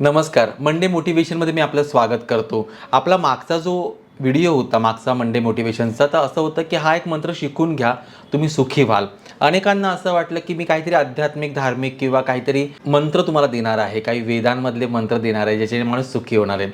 नमस्कार. मंडे मोटिवेशनमध्ये मी आपलं स्वागत करतो. आपला मागचा जो व्हिडिओ होता मागचा मंडे मोटिवेशनचा तर असं होतं की हा एक मंत्र शिकून घ्या तुम्ही सुखी व्हाल. अनेकांना असं वाटलं की मी काहीतरी आध्यात्मिक धार्मिक किंवा काहीतरी मंत्र तुम्हाला देणार आहे. काही वेदांमधले मंत्र देणार आहे ज्याच्याने माणूस सुखी होणार आहे.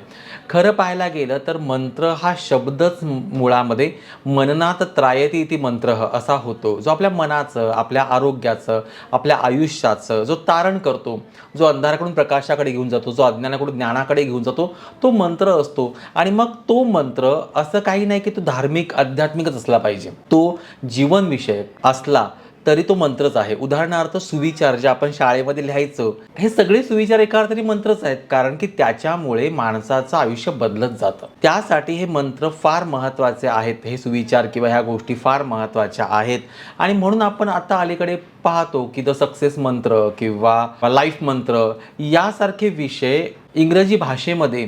खरं पाहायला गेलं तर मंत्र हा शब्दच मुळामध्ये मननात त्रायती इति मंत्र असा होतो. जो आपल्या मनाचं आपल्या आरोग्याचं आपल्या आयुष्याचं जो तारण करतो जो अंधाराकडून प्रकाशाकडे घेऊन जातो जो अज्ञानाकडून ज्ञानाकडे घेऊन जातो तो मंत्र असतो. आणि मग तो मंत्र असं काही नाही की तो धार्मिक आध्यात्मिकच असला पाहिजे. तो जीवनविषयक असला तरी तो मंत्रच आहे. उदाहरणार्थ सुविचार जे आपण शाळेमध्ये लिहायचं हे सगळे सुविचार एका अर्थाने मंत्रच आहेत. कारण की त्याच्यामुळे माणसाचं आयुष्य बदलत जातं. त्यासाठी हे मंत्र फार महत्त्वाचे आहेत. हे सुविचार किंवा ह्या गोष्टी फार महत्त्वाच्या आहेत. आणि म्हणून आपण आता अलीकडे पाहतो की द सक्सेस मंत्र किंवा लाईफ मंत्र यासारखे विषय इंग्रजी भाषेमध्ये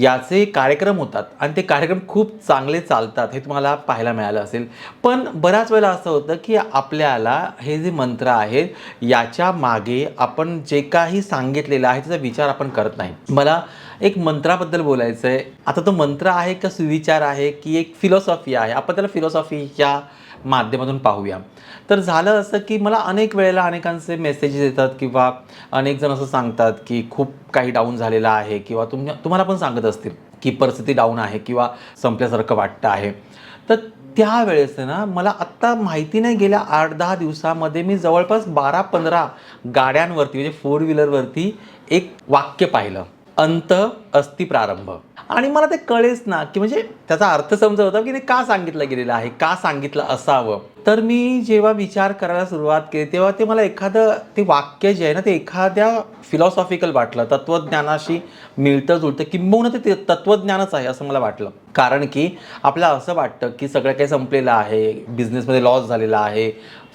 याचे कार्यक्रम होतात आणि ते कार्यक्रम खूप चांगले चालतात हे तुम्हाला पाहायला मिळालं असेल. पण बऱ्याच वेळेला असं होतं की आपल्याला हे जे मंत्र आहेत याच्या मागे आपण जे काही सांगितलेलं आहे त्याचा विचार आपण करत नाही. मला एक मंत्राबद्दल बोलायचं आहे आता तो मंत्र आहे का सुविचार आहे की एक फिलॉसॉफी आहे? आपण त्याला फिलॉसॉफीच्या माध्यमातून पाहूया. तर झालं असं की मला अनेक वेळेला अनेकांचे मेसेजेस येतात किंवा अनेक जण असं सांगतात की खूप काही डाऊन झालेलं आहे किंवा तुम तुम्हाला पण सांगत असतील की परिस्थिती डाऊन आहे किंवा संपल्यासारखं वाटतं आहे. तर त्यावेळेस ना मला आत्ता माहिती नाही गेल्या आठ दहा दिवसामध्ये मी जवळपास बारा पंधरा गाड्यांवरती म्हणजे फोर व्हीलरवरती एक वाक्य पाहिलं. अंत अस्ति प्रारंभ. आणि मला ते कळेच ना की म्हणजे त्याचा अर्थ समजत होता की ते का सांगितलं गेलेलं आहे का सांगितलं असावं. तर मी जेव्हा विचार करायला सुरुवात केली तेव्हा ते मला एखादं ते वाक्य जे आहे ना ते एखाद्या फिलॉसॉफिकल वाटलं तत्त्वज्ञानाशी मिळतं जुळतं किंबहुना ते ते तत्त्वज्ञानच आहे असं मला वाटलं. कारण की आपल्याला असं वाटतं की सगळं काही संपलेलं आहे बिझनेसमध्ये लॉस झालेला आहे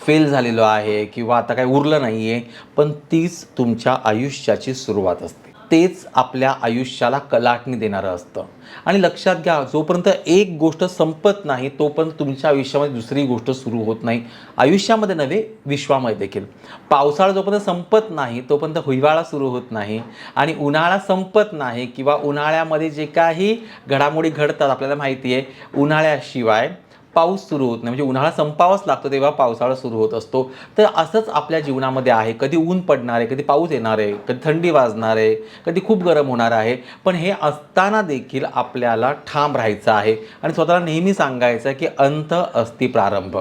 फेल झालेलो आहे किंवा आता काही उरलं नाही आहे पण तीच तुमच्या आयुष्याची सुरुवात असते. तेच आपल्या आयुष्याला कलाटणी देणारं असतं. आणि लक्षात घ्या जोपर्यंत एक गोष्ट संपत नाही तोपर्यंत तुमच्या आयुष्यामध्ये दुसरी गोष्ट सुरू होत नाही. आयुष्यामध्ये नव्हे विश्वामध्ये देखील. पावसाळा जोपर्यंत संपत नाही तोपर्यंत हिवाळा सुरू होत नाही. आणि उन्हाळा संपत नाही किंवा उन्हाळ्यामध्ये जे काही घडामोडी घडतात आपल्याला माहिती आहे उन्हाळ्याशिवाय पाऊस सुरू होत नाही. म्हणजे उन्हाळा संपावाच लागतो तेव्हा पावसाळा सुरू होत असतो. तर असंच आपल्या जीवनामध्ये आहे. कधी ऊन पडणार आहे कधी पाऊस येणार आहे कधी थंडी वाजणार आहे कधी खूप गरम होणार आहे. पण हे असताना देखील आपल्याला ठाम राहायचं आहे. आणि स्वतःला नेहमी सांगायचं की अंत अस्ति प्रारंभ.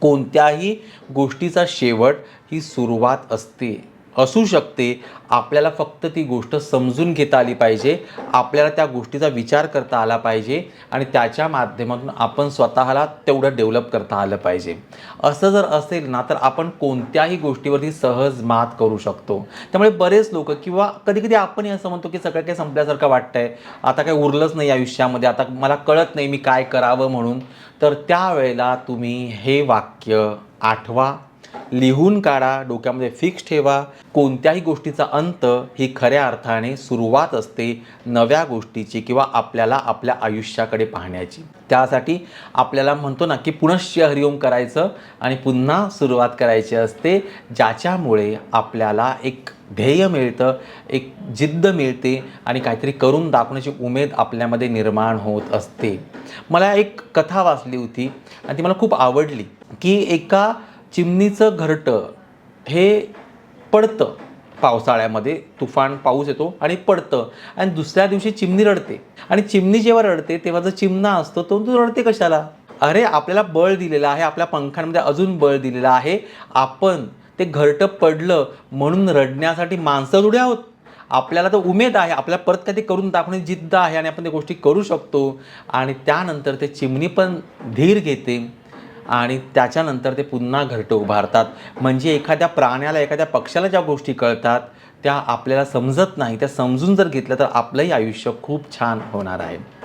कोणत्याही गोष्टीचा शेवट ही सुरुवात असते. असू शकते. आपल्याला फक्त ती गोष्ट समजून घेता आली पाहिजे. आपल्याला त्या गोष्टीचा विचार करता आला पाहिजे. आणि त्याच्या माध्यमातून आपण स्वतःला तेवढं डेव्हलप करता आलं पाहिजे. असं जर असेल ना तर आपण कोणत्याही गोष्टीवरती सहज मात करू शकतो. त्यामुळे बरेच लोक किंवा कधी कधी आपणही असं म्हणतो की सगळं काही संपल्यासारखं वाटतंय. आता काही उरलंच नाही आयुष्यामध्ये आता मला कळत नाही मी काय करावं म्हणून. तर त्यावेळेला तुम्ही हे वाक्य आठवा. लिहून काढा डोक्यामध्ये फिक्स ठेवा. कोणत्याही गोष्टीचा अंत ही खऱ्या अर्थाने सुरुवात असते नव्या गोष्टीची किंवा आपल्याला आपल्या आयुष्याकडे पाहण्याची. त्यासाठी आपल्याला म्हणतो ना की पुनश्च हरिओम करायचं आणि पुन्हा सुरुवात करायची असते. ज्याच्यामुळे आपल्याला एक ध्येय मिळतं एक जिद्द मिळते आणि काहीतरी करून दाखवण्याची उमेद आपल्यामध्ये निर्माण होत असते. मला एक कथा वाचली होती आणि ती मला खूप आवडली की एका चिमणीचं घरटं हे पडतं. पावसाळ्यामध्ये तुफान पाऊस येतो आणि पडतं. आणि दुसऱ्या दिवशी चिमणी रडते. आणि चिमणी जेव्हा रडते तेव्हा जो चिमणा असतो तो तो रडते कशाला? अरे आपल्याला बळ दिलेलं आहे आपल्या पंखांमध्ये अजून बळ दिलेलं आहे. आपण ते घरटं पडलं म्हणून रडण्यासाठी माणसं जुड्या आहोत आपल्याला तर उमेद आहे आपल्याला परत काही ते करून दाखवण्याची जिद्द आहे आणि आपण त्या गोष्टी करू शकतो. आणि त्यानंतर ते चिमणी पण धीर घेते. आणि त्याच्यानंतर ते पुन्हा घरटं उभारतात. म्हणजे एखाद्या प्राण्याला एखाद्या पक्षाला ज्या गोष्टी कळतात त्या आपल्याला समजत नाही. त्या समजून जर घेतल्या तर आपलंही आयुष्य खूप छान होणार आहे.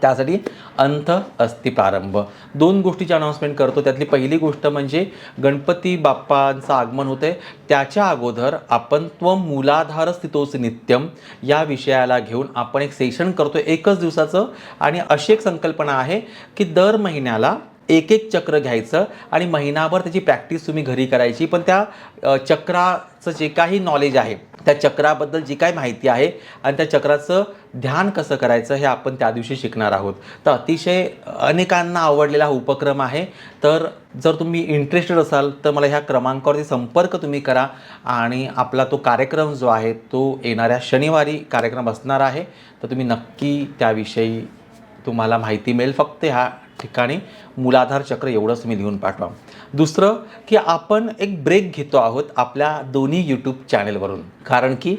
त्यासाठी अंत अस्ति प्रारंभ. दोन गोष्टीची अनाऊन्समेंट करतो. त्यातली पहिली गोष्ट म्हणजे गणपती बाप्पांचं आगमन होतं त्याच्या अगोदर आपण त्व मुलाधार स्थितोस नित्यम या विषयाला घेऊन आपण एक सेशन करतो एकच दिवसाचं. आणि अशी एक संकल्पना आहे की दर महिन्याला एक एक चक्र घ्यायचं आणि महिनाभर त्याची प्रॅक्टिस तुम्ही घरी करायची. पण त्या चक्राचं जे काही नॉलेज आहे त्या चक्राबद्दल जी काही माहिती आहे आणि त्या चक्राचं ध्यान कसं करायचं हे आपण त्या दिवशी शिकणार आहोत. तर अतिशय अनेकांना आवडलेला हा उपक्रम आहे. तर जर तुम्ही इंटरेस्टेड असाल तर मला ह्या क्रमांकावरती संपर्क तुम्ही करा आणि आपला तो कार्यक्रम जो आहे तो येणाऱ्या शनिवारी कार्यक्रम असणार आहे. तर तुम्ही नक्की त्याविषयी तुम्हाला माहिती मिळेल. फक्त ह्या ठिकाणी मूलाधार चक्र एवढंच मी लिहून पाठवा. दुसरं की आपण एक ब्रेक घेतो आहोत आपल्या दोन्ही यूट्यूब चॅनेलवरून कारण की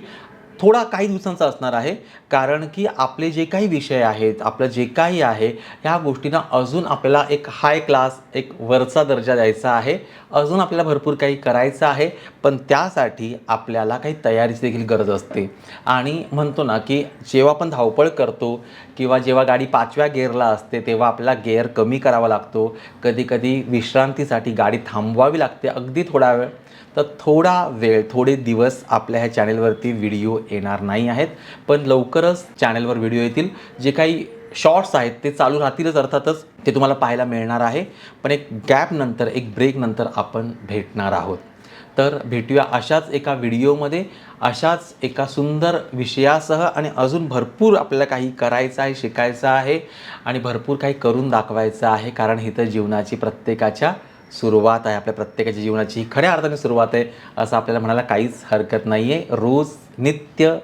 थोडा काही दिवसांचा असणार आहे. कारण की आपले जे काही विषय आहेत आपलं जे काही आहे ह्या गोष्टींना अजून आपल्याला एक हाय क्लास एक वरचा दर्जा द्यायचा आहे. अजून आपल्याला भरपूर काही करायचं आहे. पण त्यासाठी आपल्याला काही तयारीची देखील गरज असते. आणि म्हणतो ना की जेव्हा आपण धावपळ करतो किंवा जेव्हा गाडी पाचव्या गेअरला असते तेव्हा आपल्याला गेअर कमी करावा लागतो. कधी कधी विश्रांतीसाठी गाडी थांबवावी लागते अगदी थोडा वेळ. तर थोडा वेळ थोडे दिवस आपल्या ह्या चॅनेलवरती व्हिडिओ येणार नाही आहेत पण लवकरच चॅनेलवर व्हिडिओ येतील. जे काही शॉर्ट्स आहेत ते चालू राहतीलच अर्थातच ते तुम्हाला पाहायला मिळणार आहे. पण एक गॅप नंतर एक ब्रेक नंतर आपण भेटणार आहोत. तर भेटूया अशाच एका व्हिडिओमध्ये अशाच एका सुंदर विषयासह आणि अजून भरपूर आपल्याला काही करायचं आहे शिकायचं आहे आणि भरपूर काही करून दाखवायचं आहे कारण ही तर जीवनाची प्रत्येकाच्या सुरुवात आहे आपल्या प्रत्येकाच्या जीवनाची. ही खऱ्या अर्थाने सुरुवात आहे असं आपल्याला म्हणायला काहीच हरकत नाही आहे रोज नित्य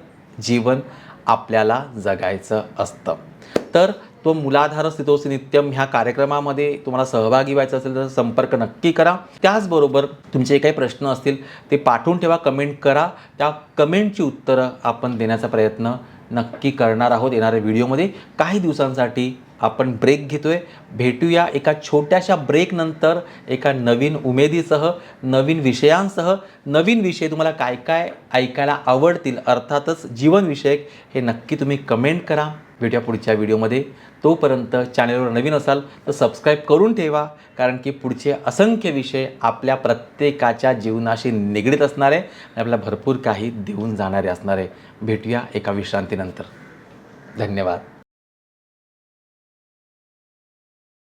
जीवन आपल्याला जगायचं असतं. तर तो मुलाधार स्थितोसी नित्यम ह्या कार्यक्रमामध्ये तुम्हाला सहभागी व्हायचं असेल तर संपर्क नक्की करा. त्याचबरोबर तुमचे काही प्रश्न असतील ते पाठवून ठेवा कमेंट करा. त्या कमेंटची उत्तरं आपण देण्याचा प्रयत्न नक्की करणार आहोत येणाऱ्या व्हिडिओमध्ये. काही दिवसांसाठी आपण ब्रेक घेतोय. भेटूया एका छोट्याशा ब्रेकनंतर एका नवीन उमेदीसह नवीन विषयांसह. नवीन विषय तुम्हाला काय काय ऐकायला आवडतील अर्थातच जीवनविषयक हे नक्की तुम्ही कमेंट करा. भेटूया पुढच्या व्हिडिओमध्ये तोपर्यंत चॅनलवर नवीन असाल तर सबस्क्राईब करून ठेवा. कारण की पुढचे असंख्य विषय आपल्या प्रत्येकाच्या जीवनाशी निगडीत असणार आहे आणि आपल्याला भरपूर काही देऊन जाणारे असणार. आहे भेटूया एका विश्रांतीनंतर. धन्यवाद.